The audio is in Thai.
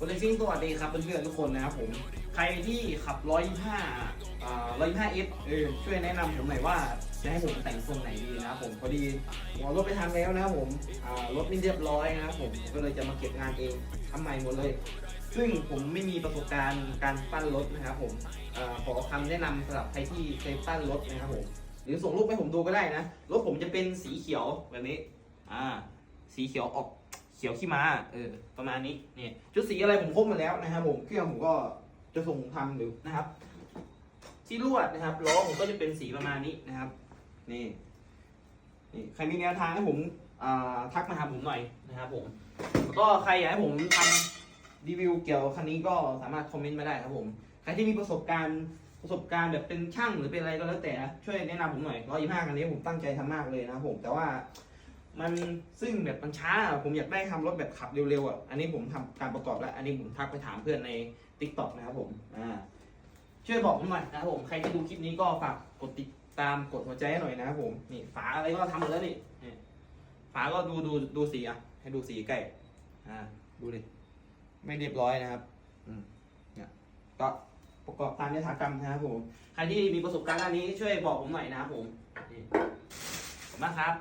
คนเลซิ่งสวัสดีครับเพื่อนๆทุกคนนะครับผมใครที่ขับ 125อ่า 125S เออช่วยแนะนำผมหน่อยว่าจะให้ผมแต่งทรงไหนดีนะครับผมพอดีหัวรถไปทำแล้วนะครับผมอ่ารถไม่เรียบร้อยนะครับผมก็เลยจะมาเก็บงานเองทำใหม่หมดเลย ซึ่งผมไม่มีประสบการณ์การปั้นรถนะครับผมอาขอคำแนะนำสำหรับใครที่เคยปั้นรถนะครับผมหรือส่งรูปให้ผมดูก็ได้นะรถผมจะเป็นสีเขียวแบบนี้อ่าสีเขียวออก เขียวขี้ม้าเออประมาณนี้เนี่ยชุดสีอะไรผมครบมาแล้วนะครับผมเครื่องผมก็จะส่งทำหรือนะครับ ที่ลวดนะครับล้อผมก็จะเป็นสีประมาณนี้นะครับ นี่นี่ใครมีแนวทางให้ผมอ่าทักมาหาผมหน่อยนะครับผมแล้วก็ใครอยากให้ผมทำรีวิวเกี่ยวกับคันนี้ก็สามารถคอมเมนต์มาได้ครับผมใครที่มีประสบการณ์ประสบการณ์แบบเป็นช่างหรือเป็นอะไรก็แล้วแต่ช่วยแนะนำผมหน่อยร้อยยี่ห้าคันนี้ผมตั้งใจทำมากเลยนะครับผมแต่ว่า มันซึ่งแบบมันช้าผมอยากได้ทำรถแบบขับเร็วๆอะอันนี้ผมทำการประกอบแล้ว อันนี้ผมทักไปถามเพื่อนใน t ิ k t o k นะครับผมอ่าช่วยบอกผมหน่อยนะครับผมใครที่ดูคลิปนี้ก็ฝากกดติดตามกดหัวใจให้หน่อยนะครับผมนี่ฝาอะไรก็ทำหมดแล้วนี่นี่ฝาก็ดูดูดูสีอะ ให้ดูสีใกล้อ่าดูดิไม่เรียบร้อยนะครับ อืมเนี่ยก็ประกอบตามยถากรรมนะครับผมใครที่มีประสบการณ์ด้านนี้ช่วยบอกผมหน่อยนะครับผมนี่ขอบคุณมากครับ